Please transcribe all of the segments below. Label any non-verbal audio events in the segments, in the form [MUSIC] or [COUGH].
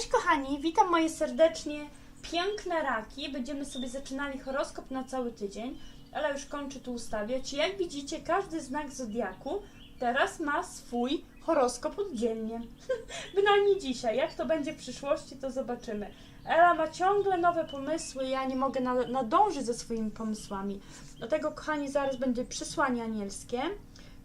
Cześć kochani, witam moje serdecznie piękne raki. Będziemy sobie zaczynali horoskop na cały tydzień, ale już kończę tu ustawiać. Jak widzicie, każdy znak zodiaku teraz ma swój horoskop oddzielnie. [LAUGHS] Bynajmniej dzisiaj. Jak to będzie w przyszłości, to zobaczymy. Ela ma ciągle nowe pomysły, ja nie mogę na, nadążyć ze swoimi pomysłami. Dlatego, kochani, zaraz będzie przesłanie anielskie.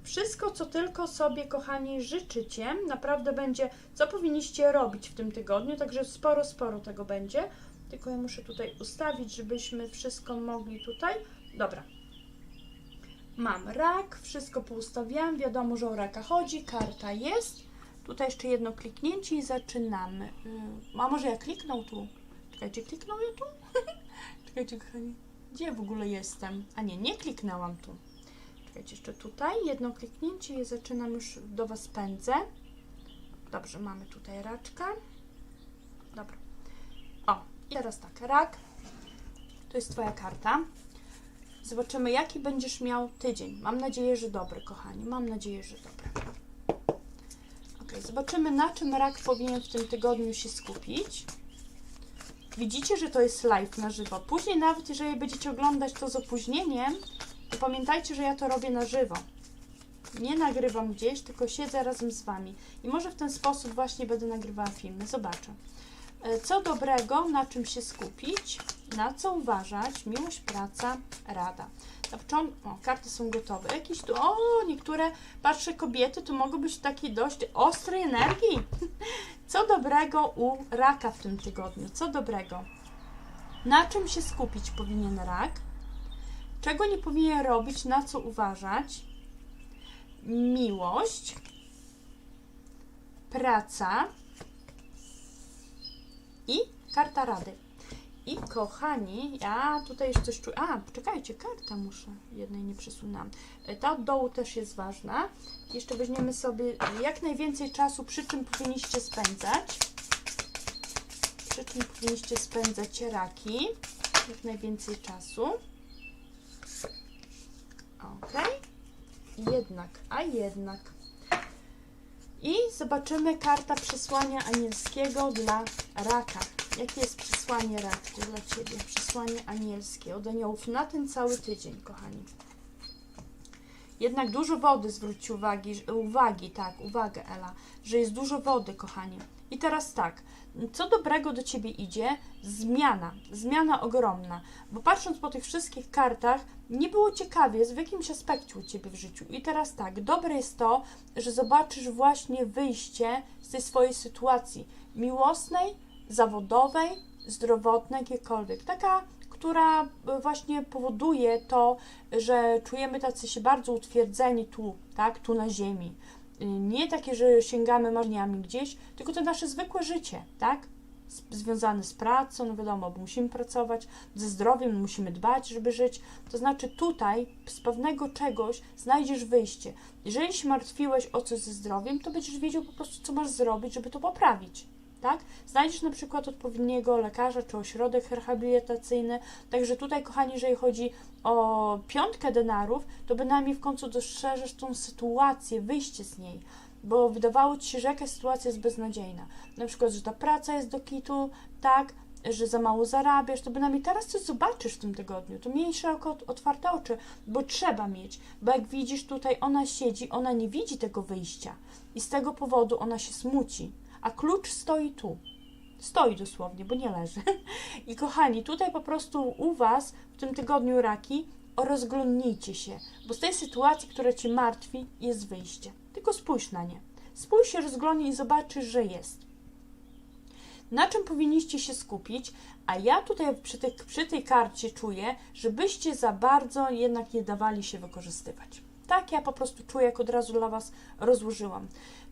Wszystko, co tylko sobie, kochani, życzycie, naprawdę będzie, co powinniście robić w tym tygodniu, także sporo, sporo tego będzie. Tylko ja muszę tutaj ustawić, żebyśmy wszystko mogli tutaj. Dobra. Mam rak, wszystko poustawiałam, wiadomo, że o raka chodzi, karta jest. Tutaj jeszcze jedno kliknięcie i zaczynamy. Yy, A może ja kliknął tu? Czekajcie, kliknął ja tu? [LAUGHS] Czekajcie, kochani. Gdzie w ogóle jestem? A nie, nie kliknęłam tu. Czekajcie, jeszcze tutaj jedno kliknięcie i zaczynam już do Was pędzę. Dobrze, mamy tutaj raczka. Dobra. O, i teraz tak, rak. To jest Twoja karta. Zobaczymy, jaki będziesz miał tydzień. Mam nadzieję, że dobry, kochani. Mam nadzieję, że dobry. Ok, zobaczymy, na czym rak powinien w tym tygodniu się skupić. Widzicie, że to jest live na żywo. Później nawet, jeżeli będziecie oglądać to z opóźnieniem, pamiętajcie, że ja to robię na żywo. Nie nagrywam gdzieś, tylko siedzę razem z Wami. I może w ten sposób właśnie będę nagrywała filmy. Zobaczę. E, Co dobrego, na czym się skupić, na co uważać, miłość, praca, rada. Na początku, o, karty są gotowe. Jakieś tu, o, niektóre, patrzę, kobiety, tu mogą być takiej dość ostrej energii. [LAUGHS] Co dobrego u raka w tym tygodniu? Co dobrego? Na czym się skupić powinien rak? Czego nie powinien robić, na co uważać? Miłość, praca i karta rady. I kochani, ja tutaj już coś czuję. A, poczekajcie, karta muszę. Jednej nie przesunęłam. E, Ta od dołu też jest ważna. Jeszcze weźmiemy sobie jak najwięcej czasu, przy czym powinniście spędzać. Przy czym powinniście spędzać raki. Jak najwięcej czasu. Ok. Jednak, a jednak. I zobaczymy karta przesłania anielskiego dla raka. Jakie jest przesłanie raku dla Ciebie? Przesłanie anielskie od aniołów na ten cały tydzień, kochani. Jednak dużo wody zwróćcie uwagi, uwagi, tak, uwagę Ela, że jest dużo wody, kochani. I teraz tak, co dobrego do Ciebie idzie? Zmiana, zmiana ogromna, bo patrząc po tych wszystkich kartach, nie było ciekawie, w jakimś aspekcie u Ciebie w życiu. I teraz tak, dobre jest to, że zobaczysz właśnie wyjście z tej swojej sytuacji miłosnej, zawodowej, zdrowotnej, jakiejkolwiek. Taka, która właśnie powoduje to, że czujemy tacy się bardzo utwierdzeni tu, tak, tu na ziemi. Y, Nie takie, że sięgamy marzeniami gdzieś, tylko to nasze zwykłe życie, tak? Związane z pracą, no wiadomo, bo musimy pracować, ze zdrowiem musimy dbać, żeby żyć. To znaczy tutaj z pewnego czegoś znajdziesz wyjście. Jeżeli się martwiłeś o coś ze zdrowiem, to będziesz wiedział po prostu, co masz zrobić, żeby to poprawić. Tak? Znajdziesz na przykład odpowiedniego lekarza czy ośrodek rehabilitacyjny. Także tutaj, kochani, jeżeli chodzi o piątkę denarów, to bynajmniej w końcu dostrzeżesz tą sytuację, wyjście z niej, bo wydawało ci się, że jakaś sytuacja jest beznadziejna. Na przykład, że ta praca jest do kitu, tak, że za mało zarabiasz, to bynajmniej teraz coś zobaczysz w tym tygodniu. To miej szeroko ot- otwarte oczy, bo trzeba mieć, bo jak widzisz tutaj, ona siedzi, ona nie widzi tego wyjścia i z tego powodu ona się smuci, a klucz stoi tu. Stoi dosłownie, bo nie leży. [LAUGHS] I kochani, tutaj po prostu u Was w tym tygodniu raki rozglądnijcie się, bo z tej sytuacji, która Cię martwi, jest wyjście. Tylko spójrz na nie. Spójrz się, rozglądnij i zobaczysz, że jest. Na czym powinniście się skupić? A ja tutaj przy, przy tej karcie czuję, żebyście za bardzo jednak nie dawali się wykorzystywać. Tak ja po prostu czuję, jak od razu dla Was rozłożyłam.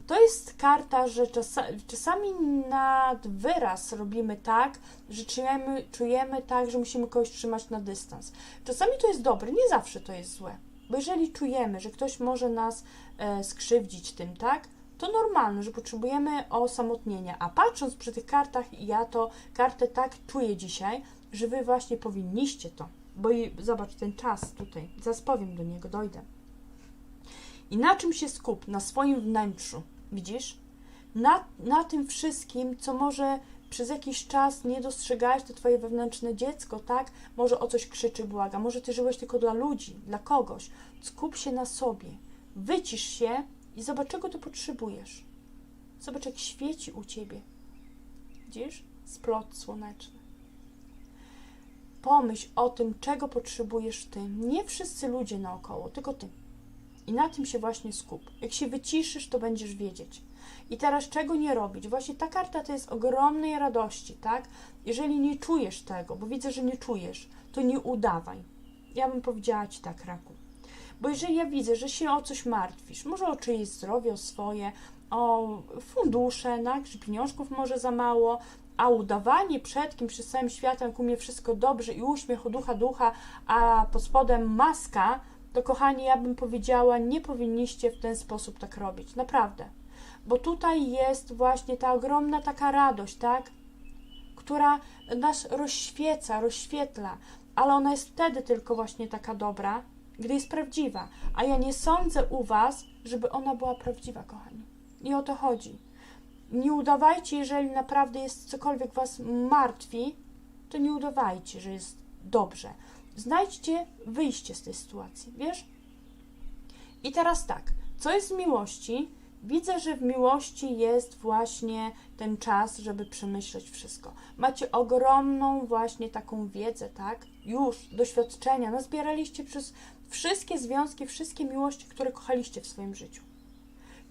To jest karta, że czasa, czasami nad wyraz robimy tak, że czujemy, czujemy tak, że musimy kogoś trzymać na dystans. Czasami to jest dobre, nie zawsze to jest złe. Bo jeżeli czujemy, że ktoś może nas e, skrzywdzić tym, tak, to normalne, że potrzebujemy osamotnienia. A patrząc przy tych kartach, ja to kartę tak czuję dzisiaj, że wy właśnie powinniście to. Bo i zobacz ten czas tutaj, zaraz powiem do niego, dojdę. I na czym się skup? Na swoim wnętrzu. Widzisz? na, na tym wszystkim, co może przez jakiś czas nie dostrzegałeś, to twoje wewnętrzne dziecko, tak? Może o coś krzyczy, błaga. Może ty żyłeś tylko dla ludzi, dla kogoś. Skup się na sobie. Wycisz się i zobacz, czego ty potrzebujesz. Zobacz, jak świeci u ciebie. Widzisz? Splot słoneczny. Pomyśl o tym, czego potrzebujesz ty. Nie wszyscy ludzie naokoło, tylko ty. I na tym się właśnie skup. Jak się wyciszysz, to będziesz wiedzieć. I teraz czego nie robić? Właśnie ta karta to jest ogromnej radości, tak? Jeżeli nie czujesz tego, bo widzę, że nie czujesz, to nie udawaj. Ja bym powiedziała ci tak, raku. Bo jeżeli ja widzę, że się o coś martwisz, może o czyjeś zdrowie, o swoje, o fundusze, tak? że pieniążków może za mało, a udawanie przed kimś, przed całym światem, jak umie wszystko dobrze i uśmiech u ducha ducha, a pod spodem maska, to kochani, ja bym powiedziała, nie powinniście w ten sposób tak robić. Naprawdę. Bo tutaj jest właśnie ta ogromna taka radość, tak? Która nas rozświeca, rozświetla, ale ona jest wtedy tylko właśnie taka dobra, gdy jest prawdziwa. A ja nie sądzę u Was, żeby ona była prawdziwa, kochani. I o to chodzi. Nie udawajcie, jeżeli naprawdę jest cokolwiek Was martwi, to nie udawajcie, że jest dobrze. Znajdźcie wyjście z tej sytuacji, wiesz? I teraz tak, co jest w miłości? Widzę, że w miłości jest właśnie ten czas, żeby przemyśleć wszystko. Macie ogromną właśnie taką wiedzę, tak? Już doświadczenia, nazbieraliście przez wszystkie związki, wszystkie miłości, które kochaliście w swoim życiu.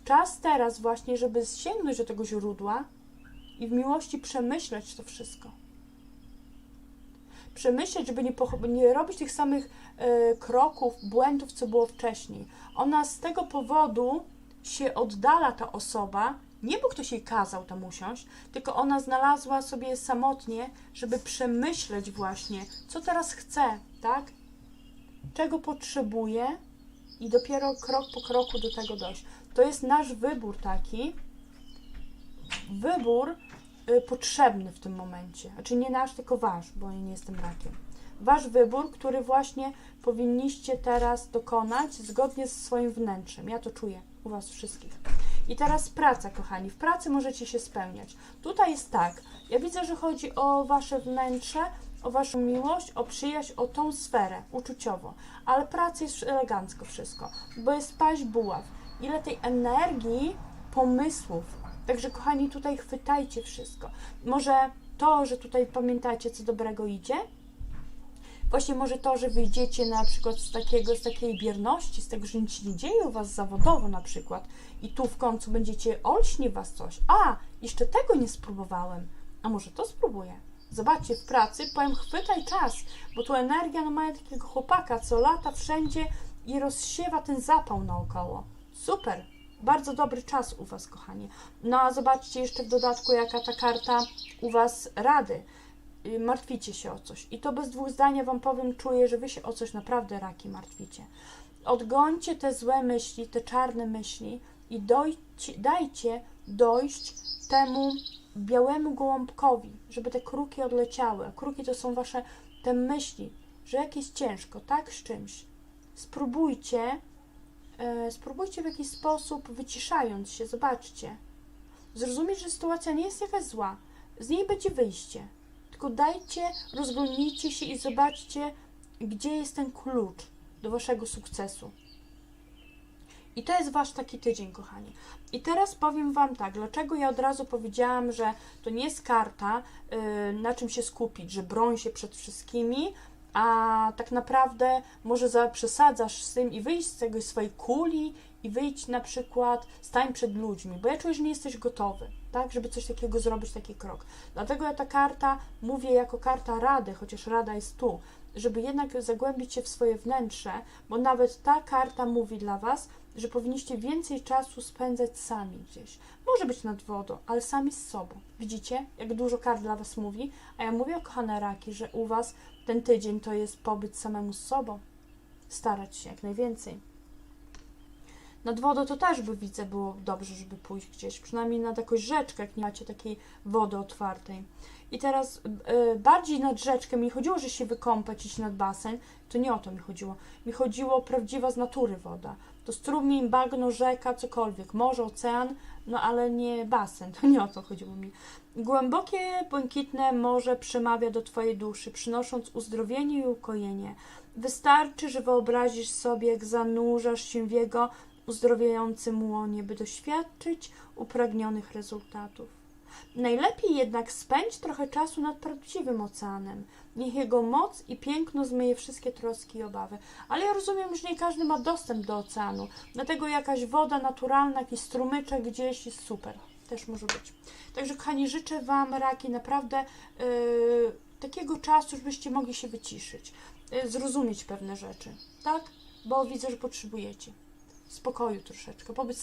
Czas teraz właśnie, żeby sięgnąć do tego źródła i w miłości przemyśleć to wszystko. Przemyśleć, żeby nie, nie robić tych samych y, kroków, błędów, co było wcześniej. Ona z tego powodu się oddala ta osoba, nie bo ktoś jej kazał tam usiąść, tylko ona znalazła sobie samotnie, żeby przemyśleć właśnie, co teraz chce, tak? Czego potrzebuje i dopiero krok po kroku do tego dojść. To jest nasz wybór taki, wybór potrzebny w tym momencie. Znaczy nie nasz, tylko wasz, bo ja nie jestem rakiem. Wasz wybór, który właśnie powinniście teraz dokonać zgodnie ze swoim wnętrzem. Ja to czuję u Was wszystkich. I teraz praca, kochani. W pracy możecie się spełniać. Tutaj jest tak. Ja widzę, że chodzi o Wasze wnętrze, o Waszą miłość, o przyjaźń, o tą sferę uczuciowo. Ale praca jest elegancko wszystko, bo jest paść buław. Ile tej energii, pomysłów. Także, kochani, tutaj chwytajcie wszystko. Może to, że tutaj pamiętacie, co dobrego idzie, Właśnie może to, że wyjdziecie na przykład z, takiego, z takiej bierności, z tego, że nic nie dzieje u Was zawodowo na przykład i tu w końcu będziecie, olśnie Was coś. A, jeszcze tego nie spróbowałem. A może to spróbuję? Zobaczcie, w pracy powiem, chwytaj czas, bo tu energia no ma takiego chłopaka, co lata wszędzie i rozsiewa ten zapał naokoło. Super, bardzo dobry czas u Was, kochani. No a zobaczcie jeszcze w dodatku, jaka ta karta u Was rady. Y, martwicie się o coś. I to bez dwóch zdań Wam powiem, czuję, że Wy się o coś naprawdę raki martwicie. Odgońcie te złe myśli, te czarne myśli i dojcie, dajcie dojść temu białemu gołąbkowi, żeby te kruki odleciały. A kruki to są Wasze te myśli, że jak jest ciężko, tak, z czymś. Spróbujcie, spróbujcie w jakiś sposób, wyciszając się, zobaczcie. Zrozumieć, że sytuacja nie jest jakaś zła. Z niej będzie wyjście tylko dajcie, rozglądnijcie się i zobaczcie, gdzie jest ten klucz do waszego sukcesu. I to jest wasz taki tydzień, kochani. I teraz powiem wam tak, dlaczego ja od razu powiedziałam, że to nie jest karta, yy, na czym się skupić, że broń się przed wszystkimi, a tak naprawdę może przesadzasz z tym i wyjść z tego swojej kuli i wyjść na przykład, stań przed ludźmi, bo ja czuję, że nie jesteś gotowy, tak, żeby coś takiego zrobić, taki krok. Dlatego ja ta karta mówię jako karta rady, chociaż rada jest tu, żeby jednak zagłębić się w swoje wnętrze, bo nawet ta karta mówi dla Was, że powinniście więcej czasu spędzać sami gdzieś. Może być nad wodą, ale sami z sobą. Widzicie, jak dużo kart dla Was mówi? A ja mówię, kochane raki, że u Was ten tydzień to jest pobyt samemu z sobą. Starać się jak najwięcej. Nad wodą to też by widzę było dobrze, żeby pójść gdzieś, przynajmniej nad jakąś rzeczkę, jak nie macie takiej wody otwartej. I teraz y, bardziej nad rzeczkę mi chodziło, że się wykąpać, iść nad basen, to nie o to mi chodziło. Mi chodziło prawdziwa z natury woda. To strumień, bagno, rzeka, cokolwiek, morze, ocean, no ale nie basen, to nie o to chodziło mi. Głębokie, błękitne morze przemawia do Twojej duszy, przynosząc uzdrowienie i ukojenie. Wystarczy, że wyobrazisz sobie, jak zanurzasz się w jego uzdrowiającym łonie, by doświadczyć upragnionych rezultatów. Najlepiej jednak spędź trochę czasu nad prawdziwym oceanem. Niech jego moc i piękno zmyje wszystkie troski i obawy. Ale ja rozumiem, że nie każdy ma dostęp do oceanu. Dlatego jakaś woda naturalna, jakiś strumyczek gdzieś jest super. Też może być. Także kochani, życzę Wam raki naprawdę yy, takiego czasu, żebyście mogli się wyciszyć, yy, zrozumieć pewne rzeczy, tak? Bo widzę, że potrzebujecie spokoju troszeczkę, pobyć sam